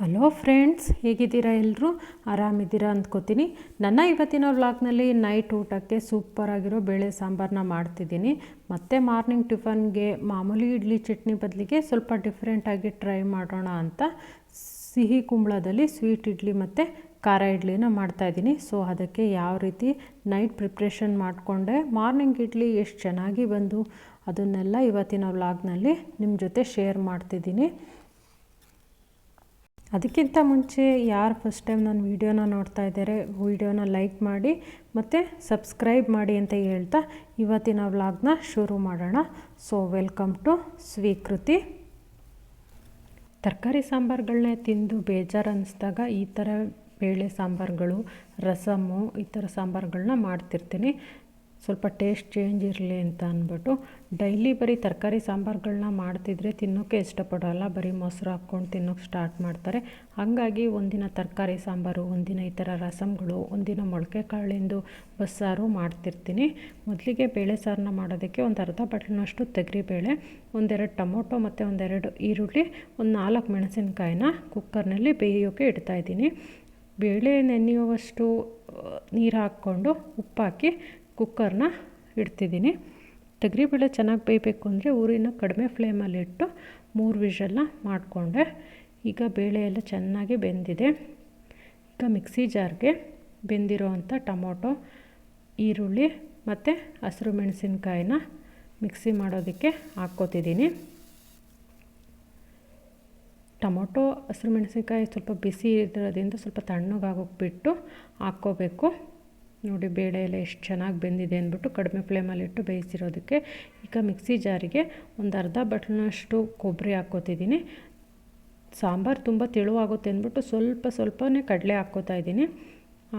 Hello friends, ಹೇಗಿದ್ದೀರಾ ಎಲ್ಲರೂ ಆರಾಮಿದ್ದೀರಾ ಅಂದ್ಕೋತೀನಿ. ನನ್ನ ಇವತ್ತಿನ ವ್ಲಾಗ್ನಲ್ಲಿ ನೈಟ್ ಊಟಕ್ಕೆ ಸೂಪರಾಗಿರೋ ಬೇಳೆ ಸಾಂಬಾರನ್ನ ಮಾಡ್ತಿದ್ದೀನಿ. ಮತ್ತು ಮಾರ್ನಿಂಗ್ ಟಿಫನ್ಗೆ ಮಾಮೂಲಿ ಇಡ್ಲಿ ಚಟ್ನಿ ಬದಲಿಗೆ ಸ್ವಲ್ಪ ಡಿಫ್ರೆಂಟಾಗಿ ಟ್ರೈ ಮಾಡೋಣ ಅಂತ ಸಿಹಿ ಕುಂಬಳದಲ್ಲಿ ಸ್ವೀಟ್ ಇಡ್ಲಿ ಮತ್ತು ಖಾರ ಇಡ್ಲಿನ ಮಾಡ್ತಾಯಿದ್ದೀನಿ ಸೊ, ಅದಕ್ಕೆ ಯಾವ ರೀತಿ ನೈಟ್ ಪ್ರಿಪ್ರೇಷನ್ ಮಾಡಿಕೊಂಡೆ, ಮಾರ್ನಿಂಗ್ ಇಡ್ಲಿ ಎಷ್ಟು ಚೆನ್ನಾಗಿ ಬಂದು ಅದನ್ನೆಲ್ಲ ಇವತ್ತಿನ ವ್ಲಾಗ್ನಲ್ಲಿ ನಿಮ್ಮ ಜೊತೆ ಶೇರ್ ಮಾಡ್ತಿದ್ದೀನಿ. ಅದಕ್ಕಿಂತ ಮುಂಚೆ ಯಾರು ಫಸ್ಟ್ ಟೈಮ್ ನನ್ನ ವೀಡಿಯೋನ ನೋಡ್ತಾ ಇದ್ದಾರೆ ವೀಡಿಯೋನ ಲೈಕ್ ಮಾಡಿ ಮತ್ತು ಸಬ್ಸ್ಕ್ರೈಬ್ ಮಾಡಿ ಅಂತ ಹೇಳ್ತಾ ಇವತ್ತಿನ ವ್ಲಾಗ್ನ ಶುರು ಮಾಡೋಣ. ಸೊ ವೆಲ್ಕಮ್ ಟು ಸ್ವೀಕೃತಿ ತರಕಾರಿ ಸಾಂಬಾರುಗಳನ್ನೇ ತಿಂದು ಬೇಜಾರು ಅನ್ನಿಸ್ದಾಗ ಈ ಥರ ಬೇಳೆ ಸಾಂಬಾರುಗಳು ರಸಮ್ಮು ಈ ಥರ ಸಾಂಬಾರುಗಳನ್ನ ಮಾಡ್ತಿರ್ತೀನಿ. ಸ್ವಲ್ಪ ಟೇಸ್ಟ್ ಚೇಂಜ್ ಇರಲಿ ಅಂತ ಅಂದ್ಬಿಟ್ಟು ಡೈಲಿ ಬರೀ ತರಕಾರಿ ಸಾಂಬಾರುಗಳನ್ನ ಮಾಡ್ತಿದ್ರೆ ತಿನ್ನೋಕ್ಕೆ ಇಷ್ಟಪಡೋಲ್ಲ, ಬರೀ ಮೊಸರು ಹಾಕ್ಕೊಂಡು ತಿನ್ನೋಕ್ಕೆ ಸ್ಟಾರ್ಟ್ ಮಾಡ್ತಾರೆ. ಹಾಗಾಗಿ ಒಂದಿನ ತರಕಾರಿ ಸಾಂಬಾರು, ಒಂದಿನ ಈ ಥರ ರಸಮ್ಗಳು ಒಂದಿನ ಮೊಳಕೆ ಕಾಳಿಂದು ಬಸ್ಸಾರು ಮಾಡ್ತಿರ್ತೀನಿ. ಮೊದಲಿಗೆ ಬೇಳೆ ಸಾರನ್ನ ಮಾಡೋದಕ್ಕೆ ಒಂದು ಅರ್ಧ ಬಟ್ಲಿನಷ್ಟು ತೆಗರಿಬೇಳೆ, ಒಂದೆರಡು ಟೊಮೊಟೊ ಮತ್ತು ಒಂದೆರಡು ಈರುಳ್ಳಿ, ಒಂದು ನಾಲ್ಕು ಮೆಣಸಿನಕಾಯಿನ ಕುಕ್ಕರ್ನಲ್ಲಿ ಬೇಯೋಕ್ಕೆ ಇಡ್ತಾಯಿದ್ದೀನಿ ಬೇಳೆ ನೆನೆಯುವಷ್ಟು ನೀರು ಹಾಕ್ಕೊಂಡು ಉಪ್ಪಾಕಿ ಕುಕ್ಕರ್ನ ಇಡ್ತಿದ್ದೀನಿ. ತೊಗರಿಬೇಳೆ ಚೆನ್ನಾಗಿ ಬೇಯಬೇಕು ಅಂದರೆ ಊರಿನ ಕಡಿಮೆ ಫ್ಲೇಮಲ್ಲಿಟ್ಟು ಮೂರು ವಿಷಲ್ನ ಮಾಡಿಕೊಂಡೆ. ಈಗ ಬೇಳೆ ಎಲ್ಲ ಚೆನ್ನಾಗಿ ಬೆಂದಿದೆ. ಈಗ ಮಿಕ್ಸಿ ಜಾರ್ಗೆ ಬೆಂದಿರೋ ಅಂಥ ಟೊಮೊಟೊ, ಈರುಳ್ಳಿ ಮತ್ತು ಹಸಿರು ಮೆಣಸಿನ್ಕಾಯಿನ ಮಿಕ್ಸಿ ಮಾಡೋದಕ್ಕೆ ಹಾಕ್ಕೋತಿದ್ದೀನಿ. ಟೊಮೊಟೊ, ಹಸಿರು ಮೆಣಸಿನ್ಕಾಯಿ ಸ್ವಲ್ಪ ಬಿಸಿ ಇರೋದ್ರಿಂದ ಸ್ವಲ್ಪ ತಣ್ಣಗಾಗೋಗ್ಬಿಟ್ಟು ಹಾಕ್ಕೋಬೇಕು. ನೋಡಿ ಬೇಳೆ ಎಲ್ಲ ಎಷ್ಟು ಚೆನ್ನಾಗಿ ಬೆಂದಿದೆ ಅಂದ್ಬಿಟ್ಟು ಕಡಿಮೆ ಫ್ಲೇಮಲ್ಲಿಟ್ಟು ಬೇಯಿಸಿರೋದಕ್ಕೆ ಈಗ ಮಿಕ್ಸಿ ಜಾರಿಗೆ ಒಂದು ಅರ್ಧ ಬಟ್ಲನಷ್ಟು ಕೊಬ್ಬರಿ ಹಾಕ್ಕೋತಿದ್ದೀನಿ. ಸಾಂಬಾರು ತುಂಬ ತೆಳುವಾಗುತ್ತೆ ಅಂದ್ಬಿಟ್ಟು ಸ್ವಲ್ಪ ಸ್ವಲ್ಪನೇ ಕಡಲೆ ಹಾಕ್ಕೋತಾ ಇದ್ದೀನಿ.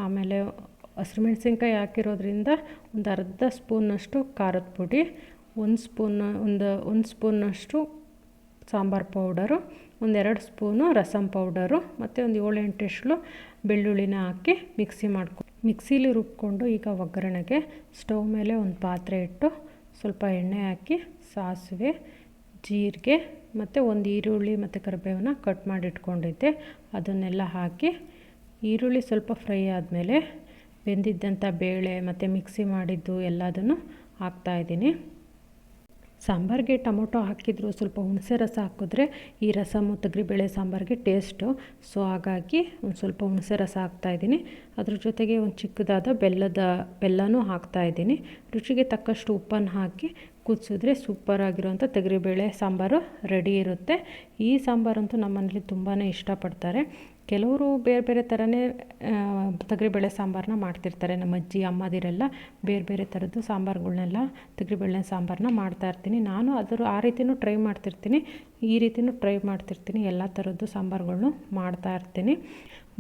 ಆಮೇಲೆ ಹಸಿರು ಮೆಣಸಿನ್ಕಾಯಿ ಹಾಕಿರೋದ್ರಿಂದ ಒಂದು ಅರ್ಧ ಸ್ಪೂನಷ್ಟು ಖಾರದ ಪುಡಿ, ಒಂದು ಸ್ಪೂನ್, ಒಂದು ಒಂದು ಸ್ಪೂನಷ್ಟು ಸಾಂಬಾರು ಪೌಡರು ಒಂದೆರಡು ಸ್ಪೂನು ರಸಂ ಪೌಡರು ಮತ್ತು ಒಂದು ಏಳು ಎಂಟು ಬೆಳ್ಳುಳ್ಳಿನ ಹಾಕಿ ಮಿಕ್ಸಿ ಮಾಡ್ಕೊ, ಮಿಕ್ಸಿಲಿ ರುಬ್ಕೊಂಡು ಈಗ ಒಗ್ಗರಣೆಗೆ ಸ್ಟವ್ ಮೇಲೆ ಒಂದು ಪಾತ್ರೆ ಇಟ್ಟು ಸ್ವಲ್ಪ ಎಣ್ಣೆ ಹಾಕಿ ಸಾಸಿವೆ, ಜೀರಿಗೆ ಮತ್ತು ಒಂದು ಈರುಳ್ಳಿ ಮತ್ತು ಕರಿಬೇವನ್ನ ಕಟ್ ಮಾಡಿ ಇಟ್ಕೊಂಡಿದ್ದೆ ಅದನ್ನೆಲ್ಲ ಹಾಕಿ ಈರುಳ್ಳಿ ಸ್ವಲ್ಪ ಫ್ರೈ ಆದಮೇಲೆ ಬೆಂದಿದ್ದಂಥ ಬೇಳೆ ಮತ್ತು ಮಿಕ್ಸಿ ಮಾಡಿದ್ದು ಎಲ್ಲದನ್ನು ಹಾಕ್ತಾಯಿದ್ದೀನಿ ಸಾಂಬಾರಿಗೆ ಟೊಮೊಟೊ ಹಾಕಿದ್ರು, ಸ್ವಲ್ಪ ಹುಣಸೆ ರಸ ಹಾಕಿದ್ರೆ ಈ ರಸಮು ತೊಗರಿಬೇಳೆ ಸಾಂಬಾರಿಗೆ ಟೇಸ್ಟು. ಸೊ, ಹಾಗಾಗಿ ಒಂದು ಸ್ವಲ್ಪ ಹುಣಸೆ ರಸ ಹಾಕ್ತಾಯಿದ್ದೀನಿ ಅದ್ರ ಜೊತೆಗೆ ಒಂದು ಚಿಕ್ಕದಾದ ಬೆಲ್ಲದ, ಬೆಲ್ಲನೂ ಹಾಕ್ತಾಯಿದ್ದೀನಿ ರುಚಿಗೆ ತಕ್ಕಷ್ಟು ಉಪ್ಪನ್ನು ಹಾಕಿ ಕುದಿಸಿದ್ರೆ ಸೂಪರಾಗಿರೋಂಥ ತೊಗರಿಬೇಳೆ ಸಾಂಬಾರು ರೆಡಿ ಇರುತ್ತೆ. ಈ ಸಾಂಬಾರಂತೂ ನಮ್ಮನೇಲಿ ತುಂಬಾ ಇಷ್ಟಪಡ್ತಾರೆ. ಕೆಲವರು ಬೇರೆ ಬೇರೆ ಥರನೇ ತೊಗರಿಬೇಳೆ ಸಾಂಬಾರನ್ನ ಮಾಡ್ತಿರ್ತಾರೆ. ನಮ್ಮ ಅಜ್ಜಿ, ಅಮ್ಮದಿರೆಲ್ಲ ಬೇರೆ ಬೇರೆ ಥರದ್ದು ಸಾಂಬಾರುಗಳ್ನೆಲ್ಲ ತೊಗರಿಬೇಳೆ ಸಾಂಬಾರನ್ನ ಮಾಡ್ತಾಯಿರ್ತೀನಿ ನಾನು ಅದರ, ಆ ರೀತಿಯೂ ಟ್ರೈ ಮಾಡ್ತಿರ್ತೀನಿ. ಈ ರೀತಿಯೂ ಟ್ರೈ ಮಾಡ್ತಿರ್ತೀನಿ. ಎಲ್ಲ ಥರದ್ದು ಸಾಂಬಾರುಗಳ್ನು ಮಾಡ್ತಾಯಿರ್ತೀನಿ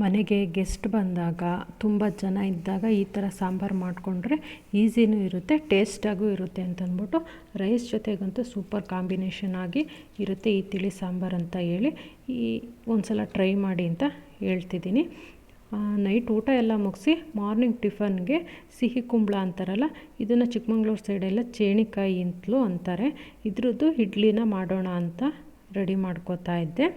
ಮನೆಗೆ ಗೆಸ್ಟ್ ಬಂದಾಗ ತುಂಬ ಜನ ಇದ್ದಾಗ ಈ ಥರ ಸಾಂಬಾರು ಮಾಡಿಕೊಂಡ್ರೆ ಈಸಿನೂ ಇರುತ್ತೆ ಟೇಸ್ಟಾಗೂ ಇರುತ್ತೆ ಅಂತಂದ್ಬಿಟ್ಟು ರೈಸ್ ಜೊತೆಗಂತೂ ಸೂಪರ್ ಕಾಂಬಿನೇಷನ್ ಆಗಿ ಇರುತ್ತೆ ಈ ತಿಳಿ ಸಾಂಬಾರು ಅಂತ ಹೇಳಿ. ಈ ಒಂದು ಸಲ ಟ್ರೈ ಮಾಡಿ ಅಂತ ಹೇಳ್ತಿದ್ದೀನಿ. ನೈಟ್ ಊಟ ಎಲ್ಲ ಮುಗಿಸಿ ಮಾರ್ನಿಂಗ್ ಟಿಫನ್ಗೆ ಸಿಹಿ ಕುಂಬಳ ಅಂತಾರಲ್ಲ, ಇದನ್ನು ಚಿಕ್ಕಮಂಗ್ಳೂರು ಸೈಡೆಲ್ಲ ಚೇಣಿಕಾಯಿ ಅಂತಲೂ ಅಂತಾರೆ. ಇದ್ರದ್ದು ಇಡ್ಲಿನ ಮಾಡೋಣ ಅಂತ ರೆಡಿ ಮಾಡ್ಕೋತಾ ಇದ್ದೆ.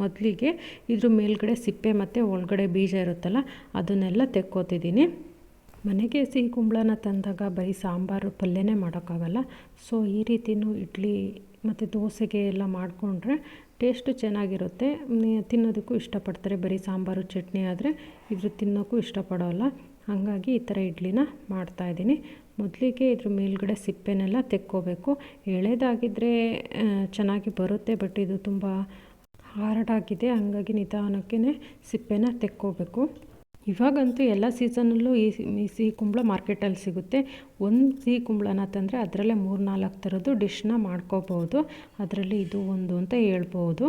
ಮೊದಲಿಗೆ ಇದ್ರ ಮೇಲ್ಗಡೆ ಸಿಪ್ಪೆ ಮತ್ತು ಒಳಗಡೆ ಬೀಜ ಇರುತ್ತಲ್ಲ, ಅದನ್ನೆಲ್ಲ ತೆಕ್ಕೋತಿದ್ದೀನಿ. ಮನೆಗೆ ಸಿಹಿ ಕುಂಬಳನ ತಂದಾಗ ಬರೀ ಸಾಂಬಾರು ಪಲ್ಯನೇ ಮಾಡೋಕ್ಕಾಗಲ್ಲ. ಸೊ ಈ ರೀತಿಯೂ ಇಡ್ಲಿ ಮತ್ತು ದೋಸೆಗೆ ಎಲ್ಲ ಮಾಡಿಕೊಂಡ್ರೆ ಟೇಸ್ಟು ಚೆನ್ನಾಗಿರುತ್ತೆ. ತಿನ್ನೋದಕ್ಕೂ ಇಷ್ಟಪಡ್ತಾರೆ. ಬರೀ ಸಾಂಬಾರು, ಚಟ್ನಿ ಆದರೆ ಇದ್ರ ತಿನ್ನೋಕ್ಕೂ ಇಷ್ಟಪಡೋಲ್ಲ. ಹಾಗಾಗಿ ಈ ಥರ ಇಡ್ಲಿನ ಮಾಡ್ತಾಯಿದ್ದೀನಿ ಮೊದಲಿಗೆ ಇದ್ರ ಮೇಲ್ಗಡೆ ಸಿಪ್ಪೆನೆಲ್ಲ ತೆಕ್ಕೋಬೇಕು. ಎಳೆದಾಗಿದ್ದರೆ ಚೆನ್ನಾಗಿ ಬರುತ್ತೆ, ಬಟ್ ಇದು ತುಂಬ ಹಾರ್ಡಾಗಿದೆ ಹಾಗಾಗಿ ನಿಧಾನಕ್ಕೇ ಸಿಪ್ಪೆನ ತೆಕ್ಕೋಬೇಕು. ಇವಾಗಂತೂ ಎಲ್ಲ ಸೀಸನಲ್ಲೂ ಈ ಈ ಸಿಹಿ ಕುಂಬಳ ಮಾರ್ಕೆಟಲ್ಲಿ ಸಿಗುತ್ತೆ. ಒಂದು ಸಿಹಿ ಕುಂಬಳನ ತಂದರೆ ಅದರಲ್ಲೇ ಮೂರು ನಾಲ್ಕು ಥರದ್ದು ಡಿಶ್ನ ಮಾಡ್ಕೋಬೋದು ಅದರಲ್ಲಿ ಇದು ಒಂದು ಅಂತ ಹೇಳ್ಬೋದು.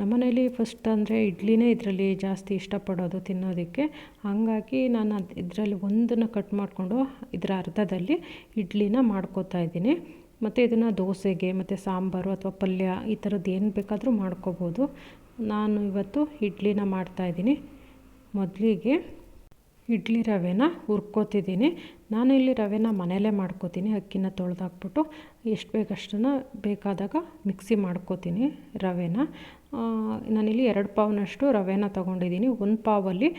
ನಮ್ಮನೇಲಿ ಫಸ್ಟ್ ಅಂದರೆ ಇಡ್ಲಿನೇ ಇದರಲ್ಲಿ ಜಾಸ್ತಿ ಇಷ್ಟಪಡೋದು ತಿನ್ನೋದಕ್ಕೆ. ಹಾಗಾಗಿ ನಾನು ಅದು, ಇದರಲ್ಲಿ ಒಂದನ್ನು ಕಟ್ ಮಾಡಿಕೊಂಡು ಇದರ ಅರ್ಧದಲ್ಲಿ ಇಡ್ಲಿನ ಮಾಡ್ಕೋತಾ ಇದ್ದೀನಿ. ಮತ್ತು ಇದನ್ನು ದೋಸೆಗೆ, ಮತ್ತು ಸಾಂಬಾರು ಅಥವಾ ಪಲ್ಯ ಈ ಥರದ್ದು ಏನು ಬೇಕಾದರೂ ಮಾಡ್ಕೋಬೋದು. ನಾನು ಇವತ್ತು ಇಡ್ಲಿನ ಮಾಡ್ತಾಯಿದ್ದೀನಿ ಮೊದಲಿಗೆ ಇಡ್ಲಿ ರವೆನ ಹುರ್ಕೋತಿದ್ದೀನಿ. ನಾನು ಇಲ್ಲಿ ರವೆನ ಮನೆಯಲ್ಲೇ ಮಾಡ್ಕೋತೀನಿ, ಅಕ್ಕಿನ ತೊಳೆದಾಕ್ಬಿಟ್ಟು. ಎಷ್ಟು ಬೇಕಷ್ಟನ್ನು ಬೇಕಾದಾಗ ಮಿಕ್ಸಿ ಮಾಡ್ಕೋತೀನಿ ರವೆನ. ನಾನಿಲ್ಲಿ ಎರಡು ಪಾವ್ನಷ್ಟು ರವೆನ ತೊಗೊಂಡಿದ್ದೀನಿ. ಒಂದು ಪಾವಲ್ಲಿ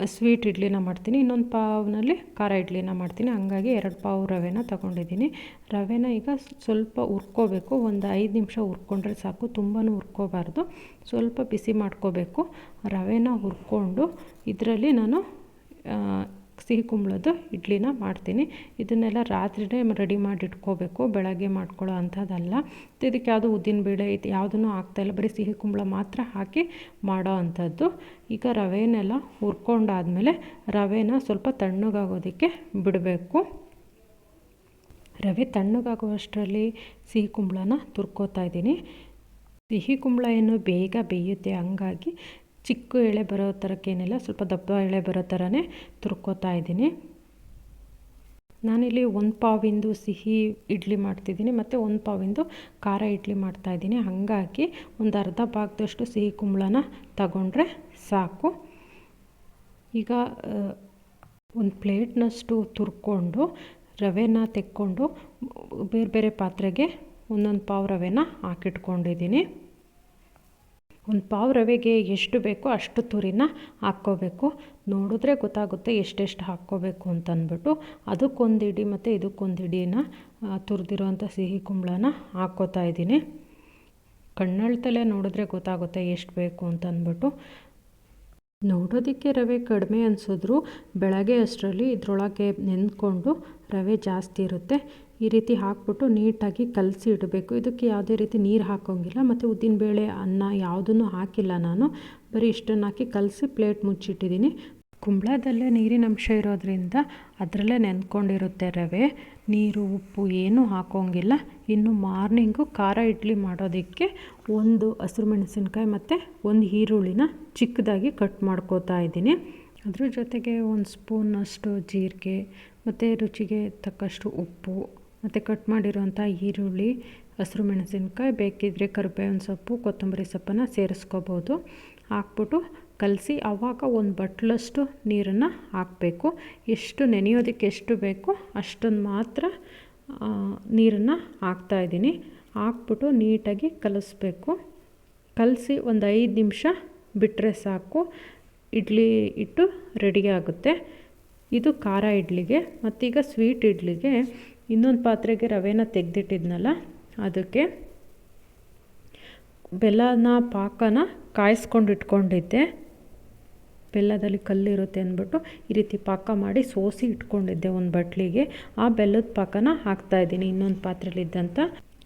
ಸ್ವೀಟ್ ಇಡ್ಲಿನ ಮಾಡ್ತೀನಿ. ಇನ್ನೊಂದು ಪಾವ್ನಲ್ಲಿ ಖಾರ ಇಡ್ಲಿನ ಮಾಡ್ತೀನಿ. ಹಂಗಾಗಿ ಎರಡು ಪಾವು ರವೆನ ತಗೊಂಡಿದ್ದೀನಿ. ರವೆನ ಈಗ ಸ್ವಲ್ಪ ಹುರ್ಕೋಬೇಕು. ಒಂದು ಐದು ನಿಮಿಷ ಹುರ್ಕೊಂಡ್ರೆ ಸಾಕು. ತುಂಬಾ ಹುರ್ಕೋಬಾರ್ದು. ಸ್ವಲ್ಪ ಬಿಸಿ ಮಾಡ್ಕೋಬೇಕು. ರವೆನ ಹುರ್ಕೊಂಡು ಇದರಲ್ಲಿ ನಾನು ಸಿಹಿ ಕುಂಬಳದ್ದು ಇಡ್ಲಿನ ಮಾಡ್ತೀನಿ. ಇದನ್ನೆಲ್ಲ ರಾತ್ರಿನೇ ರೆಡಿ ಮಾಡಿ ಇಟ್ಕೋಬೇಕು ಬೆಳಗ್ಗೆ ಮಾಡ್ಕೊಳ್ಳೋ ಅಂಥದ್ದಲ್ಲ. ಇದಕ್ಕೆ ಯಾವುದು ಉದ್ದಿನಬೇಳೆ ಇದು ಯಾವುದನ್ನು ಹಾಕ್ತಾಯಿಲ್ಲ ಬರೀ ಸಿಹಿ ಕುಂಬಳ ಮಾತ್ರ ಹಾಕಿ ಮಾಡೋ ಅಂಥದ್ದು. ಈಗ ರವೆನೆಲ್ಲ ಹುರ್ಕೊಂಡಾದಮೇಲೆ ರವೆನ ಸ್ವಲ್ಪ ತಣ್ಣಗಾಗೋದಕ್ಕೆ ಬಿಡಬೇಕು. ರವೆ ತಣ್ಣಗಾಗುವಷ್ಟರಲ್ಲಿ ಸಿಹಿ ಕುಂಬಳನ ತುರ್ಕೋತಾ ಇದ್ದೀನಿ. ಸಿಹಿ ಕುಂಬಳ ಏನು ಬೇಗ ಬೇಯುತ್ತೆ ಹಂಗಾಗಿ ಚಿಕ್ಕ ಎಳೆ ಬರೋ ಥರಕ್ಕೇನಿಲ್ಲ ಸ್ವಲ್ಪ ದಪ್ಪ ಎಳೆ ಬರೋ ಥರನೇ ತುರ್ಕೋತಾ ಇದ್ದೀನಿ. ನಾನಿಲ್ಲಿ ಒಂದು ಪಾವಿಂದು ಸಿಹಿ ಇಡ್ಲಿ ಮಾಡ್ತಿದ್ದೀನಿ, ಮತ್ತು ಒಂದು ಪಾವಿಂದು ಖಾರ ಇಡ್ಲಿ ಮಾಡ್ತಾಯಿದ್ದೀನಿ ಹಾಗಾಗಿ ಒಂದು ಅರ್ಧ ಭಾಗದಷ್ಟು ಸಿಹಿ ಕುಂಬಳನ ತಗೊಂಡ್ರೆ ಸಾಕು. ಈಗ ಒಂದು ಪ್ಲೇಟ್ನಷ್ಟು ತುರ್ಕೊಂಡು, ರವೆನ ತೆಕ್ಕೊಂಡು, ಬೇರೆ ಬೇರೆ ಪಾತ್ರೆಗೆ ಒಂದೊಂದು ಪಾವು ರವೆನ ಹಾಕಿಟ್ಕೊಂಡಿದ್ದೀನಿ. ಒಂದು ಪಾವು ರವೆಗೆ ಎಷ್ಟು ಬೇಕೋ ಅಷ್ಟು ತುರಿನ ಹಾಕ್ಕೋಬೇಕು. ನೋಡಿದ್ರೆ ಗೊತ್ತಾಗುತ್ತೆ ಎಷ್ಟೆಷ್ಟು ಹಾಕ್ಕೋಬೇಕು ಅಂತಂದ್ಬಿಟ್ಟು ಅದಕ್ಕೊಂದು ಇಡಿ ಮತ್ತು ಇದಕ್ಕೊಂದು ಇಡಿನ ತುರಿದಿರೋವಂಥ ಸಿಹಿ ಕುಂಬಳನ ಹಾಕ್ಕೋತಾ ಇದ್ದೀನಿ. ಕಣ್ಣಳ್ತಲೇ ನೋಡಿದ್ರೆ ಗೊತ್ತಾಗುತ್ತೆ ಎಷ್ಟು ಬೇಕು ಅಂತಂದ್ಬಿಟ್ಟು ನೋಡೋದಕ್ಕೆ ರವೆ ಕಡಿಮೆ ಅನಿಸಿದ್ರು ಬೆಳಗ್ಗೆ ಅಷ್ಟರಲ್ಲಿ ಇದರೊಳಗೆ ನೆಂದ್ಕೊಂಡು ರವೆ ಜಾಸ್ತಿ ಇರುತ್ತೆ. ಈ ರೀತಿ ಹಾಕ್ಬಿಟ್ಟು ನೀಟಾಗಿ ಕಲಸಿ ಇಡಬೇಕು. ಇದಕ್ಕೆ ಯಾವುದೇ ರೀತಿ ನೀರು ಹಾಕೋಂಗಿಲ್ಲ. ಮತ್ತು ಉದ್ದಿನಬೇಳೆ ಅನ್ನ ಯಾವುದನ್ನು ಹಾಕಿಲ್ಲ ನಾನು. ಬರೀ ಇಷ್ಟನ್ನು ಹಾಕಿ ಕಲಸಿ ಪ್ಲೇಟ್ ಮುಚ್ಚಿಟ್ಟಿದ್ದೀನಿ. ಕುಂಬಳದಲ್ಲೇ ನೀರಿನ ಅಂಶ ಇರೋದ್ರಿಂದ ಅದರಲ್ಲೇ ನೆನ್ಕೊಂಡಿರುತ್ತೆ ರವೆ. ನೀರು, ಉಪ್ಪು ಏನೂ ಹಾಕೋಂಗಿಲ್ಲ. ಇನ್ನು ಮಾರ್ನಿಂಗು ಖಾರ ಇಡ್ಲಿ ಮಾಡೋದಕ್ಕೆ ಒಂದು ಹಸಿರು ಮೆಣಸಿನ್ಕಾಯಿ ಮತ್ತು ಒಂದು ಈರುಳ್ಳಿನ ಚಿಕ್ಕದಾಗಿ ಕಟ್ ಮಾಡ್ಕೋತಾ ಇದ್ದೀನಿ. ಅದ್ರ ಜೊತೆಗೆ ಒಂದು ಸ್ಪೂನಷ್ಟು ಜೀರಿಗೆ ಮತ್ತು ರುಚಿಗೆ ತಕ್ಕಷ್ಟು ಉಪ್ಪು ಮತ್ತು ಕಟ್ ಮಾಡಿರುವಂಥ ಈರುಳ್ಳಿ, ಹಸಿರು ಮೆಣಸಿನ್ಕಾಯಿ ಬೇಕಿದ್ದರೆ ಕರಿಬೇವಿನ ಸೊಪ್ಪು, ಕೊತ್ತಂಬರಿ ಸೊಪ್ಪನ್ನು ಸೇರಿಸ್ಕೋಬೋದು. ಹಾಕ್ಬಿಟ್ಟು ಕಲಸಿ ಆವಾಗ ಒಂದು ಬಟ್ಲಷ್ಟು ನೀರನ್ನು ಹಾಕಬೇಕು. ಎಷ್ಟು ನೆನೆಯೋದಕ್ಕೆ ಎಷ್ಟು ಬೇಕೋ ಅಷ್ಟನ್ನು ಮಾತ್ರ ನೀರನ್ನು ಹಾಕ್ತಾಯಿದ್ದೀನಿ ಹಾಕ್ಬಿಟ್ಟು ನೀಟಾಗಿ ಕಲಿಸ್ಬೇಕು. ಕಲಸಿ ಒಂದು ಐದು ನಿಮಿಷ ಬಿಟ್ಟರೆ ಸಾಕು. ಇಡ್ಲಿ ಇಟ್ಟು ರೆಡಿ ಆಗುತ್ತೆ. ಇದು ಖಾರ ಇಡ್ಲಿಗೆ, ಮತ್ತೀಗ ಸ್ವೀಟ್ ಇಡ್ಲಿಗೆ. ಇನ್ನೊಂದು ಪಾತ್ರೆಗೆ ರವೆನ ತೆಗೆದಿಟ್ಟಿದ್ನಲ್ಲ, ಅದಕ್ಕೆ ಬೆಲ್ಲನ ಪಾಕನ ಕಾಯಿಸ್ಕೊಂಡು ಇಟ್ಕೊಂಡಿದ್ದೆ. ಬೆಲ್ಲದಲ್ಲಿ ಕಲ್ಲಿರುತ್ತೆ ಅಂದ್ಬಿಟ್ಟು ಈ ರೀತಿ ಪಾಕ ಮಾಡಿ ಸೋಸಿ ಇಟ್ಕೊಂಡಿದ್ದೆ ಒಂದು ಬಟ್ಲಿಗೆ. ಆ ಬೆಲ್ಲದ ಪಾಕನ ಹಾಕ್ತಾ ಇದ್ದೀನಿ. ಇನ್ನೊಂದು ಪಾತ್ರೆಲಿದ್ದಂಥ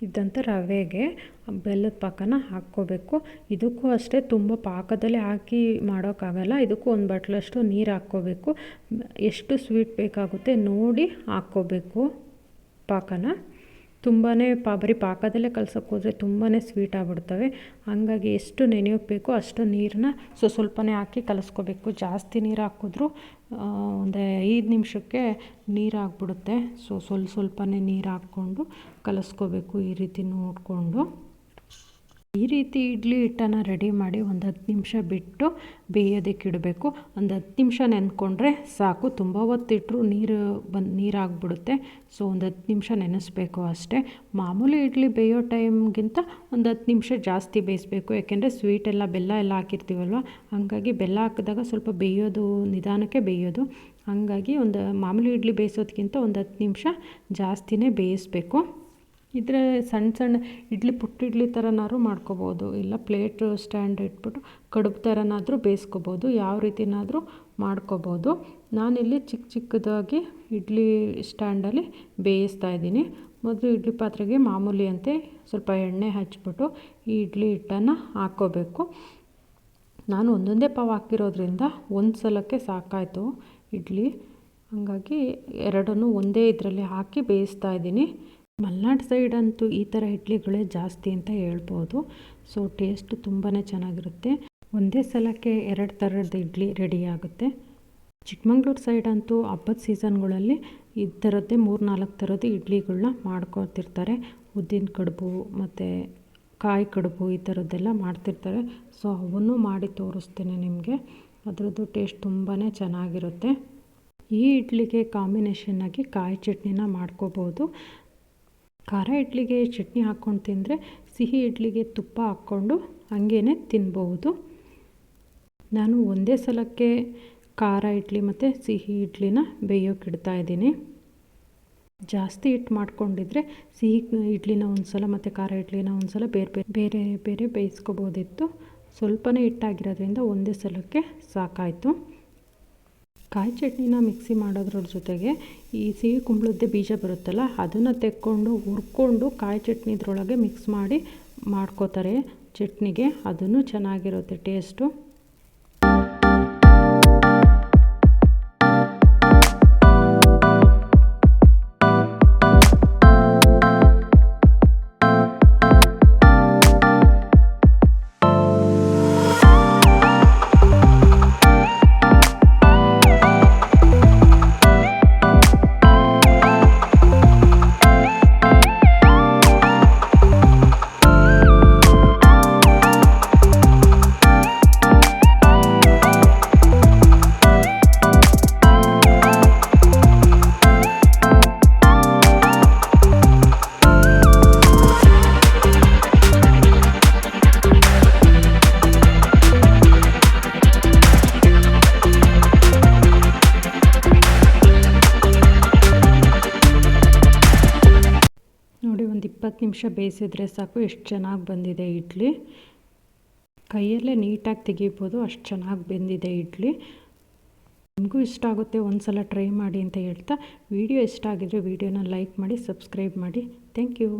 ಇದ್ದಂಥ ರವೆಗೆ ಬೆಲ್ಲದ ಪಾಕನ ಹಾಕ್ಕೋಬೇಕು. ಇದಕ್ಕೂ ಅಷ್ಟೇ ತುಂಬ ಪಾಕದಲ್ಲಿ ಹಾಕಿ ಮಾಡೋಕ್ಕಾಗಲ್ಲ. ಇದಕ್ಕೂ ಒಂದು ಬಟ್ಲಷ್ಟು ನೀರು ಹಾಕ್ಕೋಬೇಕು. ಎಷ್ಟು ಸ್ವೀಟ್ ಬೇಕಾಗುತ್ತೆ ನೋಡಿ ಹಾಕ್ಕೋಬೇಕು ಪಾಕನ. ತುಂಬಾ ಪಾ ಬರೀ ಪಾಕದಲ್ಲೇ ಕಲ್ಸೋಕ್ಕೆ ಹೋದರೆ ತುಂಬಾ ಸ್ವೀಟ್ ಆಗಿಬಿಡ್ತವೆ. ಹಾಗಾಗಿ ಎಷ್ಟು ನೆನೆಯಬೇಕು ಬೇಕೋ ಅಷ್ಟು ನೀರನ್ನ ಸೊ ಸ್ವಲ್ಪನೇ ಹಾಕಿ ಕಲಸ್ಕೋಬೇಕು. ಜಾಸ್ತಿ ನೀರು ಹಾಕಿದ್ರು ಒಂದು ಐದು ನಿಮಿಷಕ್ಕೆ ನೀರು ಹಾಕ್ಬಿಡುತ್ತೆ ಸೊ ಸ್ವಲ್ಪ, ಸ್ವಲ್ಪನೇ ನೀರು ಹಾಕ್ಕೊಂಡು ಕಲಸ್ಕೋಬೇಕು ಈ ರೀತಿ ನೋಡಿಕೊಂಡು. ಈ ರೀತಿ ಇಡ್ಲಿ ಹಿಟ್ಟನ್ನು ರೆಡಿ ಮಾಡಿ ಒಂದು ಹತ್ತು ನಿಮಿಷ ಬಿಟ್ಟು ಬೇಯೋದಕ್ಕೆ ಇಡಬೇಕು. ಒಂದು ಹತ್ತು ನಿಮಿಷ ನೆನ್ಕೊಂಡ್ರೆ ಸಾಕು. ತುಂಬ ಹೊತ್ತಿಟ್ರು ನೀರು ಬಂದು ನೀರಾಗ್ಬಿಡುತ್ತೆ. ಸೊ ಒಂದು ಹತ್ತು ನಿಮಿಷ ನೆನೆಸ್ಬೇಕು ಅಷ್ಟೇ. ಮಾಮೂಲಿ ಇಡ್ಲಿ ಬೇಯೋ ಟೈಮ್ಗಿಂತ ಒಂದು ಹತ್ತು ನಿಮಿಷ ಜಾಸ್ತಿ ಬೇಯಿಸ್ಬೇಕು. ಯಾಕೆಂದರೆ ಸ್ವೀಟ್ ಎಲ್ಲ, ಬೆಲ್ಲ ಎಲ್ಲ ಹಾಕಿರ್ತೀವಲ್ವ? ಹಾಗಾಗಿ ಬೆಲ್ಲ ಹಾಕಿದಾಗ ಸ್ವಲ್ಪ ಬೇಯೋದು, ನಿಧಾನಕ್ಕೆ ಬೇಯೋದು. ಹಾಗಾಗಿ ಒಂದು ಮಾಮೂಲಿ ಇಡ್ಲಿ ಬೇಯಿಸೋದಕ್ಕಿಂತ ಒಂದು ಹತ್ತು ನಿಮಿಷ ಜಾಸ್ತಿನೇ ಬೇಯಿಸ್ಬೇಕು. ಇದ್ರೆ ಸಣ್ಣ ಸಣ್ಣ ಇಡ್ಲಿ ಪುಟ್ಟ ಇಡ್ಲಿ ಥರನಾದ್ರೂ ಮಾಡ್ಕೋಬೋದು. ಇಲ್ಲ ಪ್ಲೇಟ್ ಸ್ಟ್ಯಾಂಡ್ ಇಟ್ಬಿಟ್ಟು ಕಡುಬು ಥರನಾದರೂ ಬೇಯಿಸ್ಕೋಬೋದು. ಯಾವ ರೀತಿನಾದರೂ ಮಾಡ್ಕೋಬೋದು. ನಾನಿಲ್ಲಿ ಚಿಕ್ಕ ಚಿಕ್ಕದಾಗಿ ಇಡ್ಲಿ ಸ್ಟ್ಯಾಂಡಲ್ಲಿ ಬೇಯಿಸ್ತಾ ಇದ್ದೀನಿ. ಮೊದಲು ಇಡ್ಲಿ ಪಾತ್ರೆಗೆ ಮಾಮೂಲಿ ಅಂತೆ ಸ್ವಲ್ಪ ಎಣ್ಣೆ ಹಚ್ಬಿಟ್ಟು ಈ ಇಡ್ಲಿ ಹಿಟ್ಟನ್ನು ಹಾಕ್ಕೋಬೇಕು. ನಾನು ಒಂದೊಂದೇ ಪಾವ್ ಹಾಕಿರೋದ್ರಿಂದ ಒಂದು ಸಲಕ್ಕೆ ಸಾಕಾಯಿತು ಇಡ್ಲಿ. ಹಾಗಾಗಿ ಎರಡನ್ನೂ ಒಂದೇ ಇದರಲ್ಲಿ ಹಾಕಿ ಬೇಯಿಸ್ತಾ ಇದ್ದೀನಿ. ಮಲೆನಾಡು ಅಂತೂ ಈ ಥರ ಇಡ್ಲಿಗಳೇ ಜಾಸ್ತಿ ಅಂತ ಹೇಳ್ಬೋದು. ಸೊ ಟೇಸ್ಟ್ ತುಂಬಾ ಚೆನ್ನಾಗಿರುತ್ತೆ. ಒಂದೇ ಸಲಕ್ಕೆ ಎರಡು ಥರದ ಇಡ್ಲಿ ರೆಡಿ ಆಗುತ್ತೆ. ಚಿಕ್ಕಮಂಗ್ಳೂರು ಅಂತೂ ಹಬ್ಬದ ಸೀಸನ್ಗಳಲ್ಲಿ ಈ ಥರದ್ದೇ ಮೂರು ನಾಲ್ಕು ಥರದ ಇಡ್ಲಿಗಳನ್ನ ಮಾಡ್ಕೊತಿರ್ತಾರೆ. ಉದ್ದಿನ ಕಡುಬು ಮತ್ತು ಕಾಯಿ ಕಡುಬು ಈ ಥರದ್ದೆಲ್ಲ ಮಾಡ್ತಿರ್ತಾರೆ. ಸೊ ಅವನ್ನು ಮಾಡಿ ತೋರಿಸ್ತೇನೆ ನಿಮಗೆ. ಅದರದ್ದು ಟೇಸ್ಟ್ ತುಂಬಾ ಚೆನ್ನಾಗಿರುತ್ತೆ. ಈ ಇಡ್ಲಿಗೆ ಕಾಂಬಿನೇಷನ್ನಾಗಿ ಕಾಯಿ ಚಟ್ನಿನ ಮಾಡ್ಕೋಬೋದು. ಖಾರ ಇಡ್ಲಿಗೆ ಚಟ್ನಿ ಹಾಕ್ಕೊಂಡು ತಿಂದರೆ ಸಿಹಿ ಇಡ್ಲಿಗೆ ತುಪ್ಪ ಹಾಕ್ಕೊಂಡು ಹಂಗೇ ತಿನ್ಬೋದು ನಾನು ಒಂದೇ ಸಲಕ್ಕೆ ಖಾರ ಇಡ್ಲಿ ಮತ್ತು ಸಿಹಿ ಇಡ್ಲಿನ ಬೇಯೋಕೆ ಇಡ್ತಾ ಇದ್ದೀನಿ. ಜಾಸ್ತಿ ಹಿಟ್ಟು ಮಾಡ್ಕೊಂಡಿದ್ರೆ ಸಿಹಿ ಇಡ್ಲಿನ ಒಂದು ಸಲ ಮತ್ತು ಖಾರ ಇಡ್ಲಿನ ಒಂದು ಸಲ ಬೇರೆ ಬೇರೆ ಬೇರೆ ಬೇರೆ ಬೇಯಿಸ್ಕೋಬೋದಿತ್ತು. ಸ್ವಲ್ಪನೇ ಹಿಟ್ಟಾಗಿರೋದ್ರಿಂದ ಒಂದೇ ಸಲಕ್ಕೆ ಸಾಕಾಯಿತು. ಕಾಯಿ ಚಟ್ನಿನ ಮಿಕ್ಸಿ ಮಾಡೋದ್ರ ಜೊತೆಗೆ ಈ ಸಿಹಿ ಕುಂಬಳದ್ದೇ ಬೀಜ ಬರುತ್ತಲ್ಲ, ಅದನ್ನು ತೆಕ್ಕೊಂಡು ಹುರ್ಕೊಂಡು ಕಾಯಿ ಚಟ್ನಿದ್ರೊಳಗೆ ಮಿಕ್ಸ್ ಮಾಡಿ ಮಾಡ್ಕೋತಾರೆ. ಚಟ್ನಿಗೆ ಅದನ್ನು ಚೆನ್ನಾಗಿರುತ್ತೆ ಟೇಸ್ಟು ಇಪ್ಪತ್ತು ನಿಮಿಷ ಬೇಯಿಸಿದ್ರೆ ಸಾಕು, ಎಷ್ಟು ಚೆನ್ನಾಗಿ ಬಂದಿದೆ ಇಡ್ಲಿ. ಕೈಯಲ್ಲೇ ನೀಟಾಗಿ ತೆಗಿಬೋದು, ಅಷ್ಟು ಚೆನ್ನಾಗಿ ಬೆಂದಿದೆ ಇಡ್ಲಿ. ನಿಮಗೂ ಇಷ್ಟ ಆಗುತ್ತೆ ಒಂದು ಸಲ ಟ್ರೈ ಮಾಡಿ ಅಂತ ಹೇಳ್ತಾ. ವಿಡಿಯೋ ಇಷ್ಟ ಆಗಿದ್ರೆ ವಿಡಿಯೋನ ಲೈಕ್ ಮಾಡಿ, ಸಬ್ಸ್ಕ್ರೈಬ್ ಮಾಡಿ. Thank you.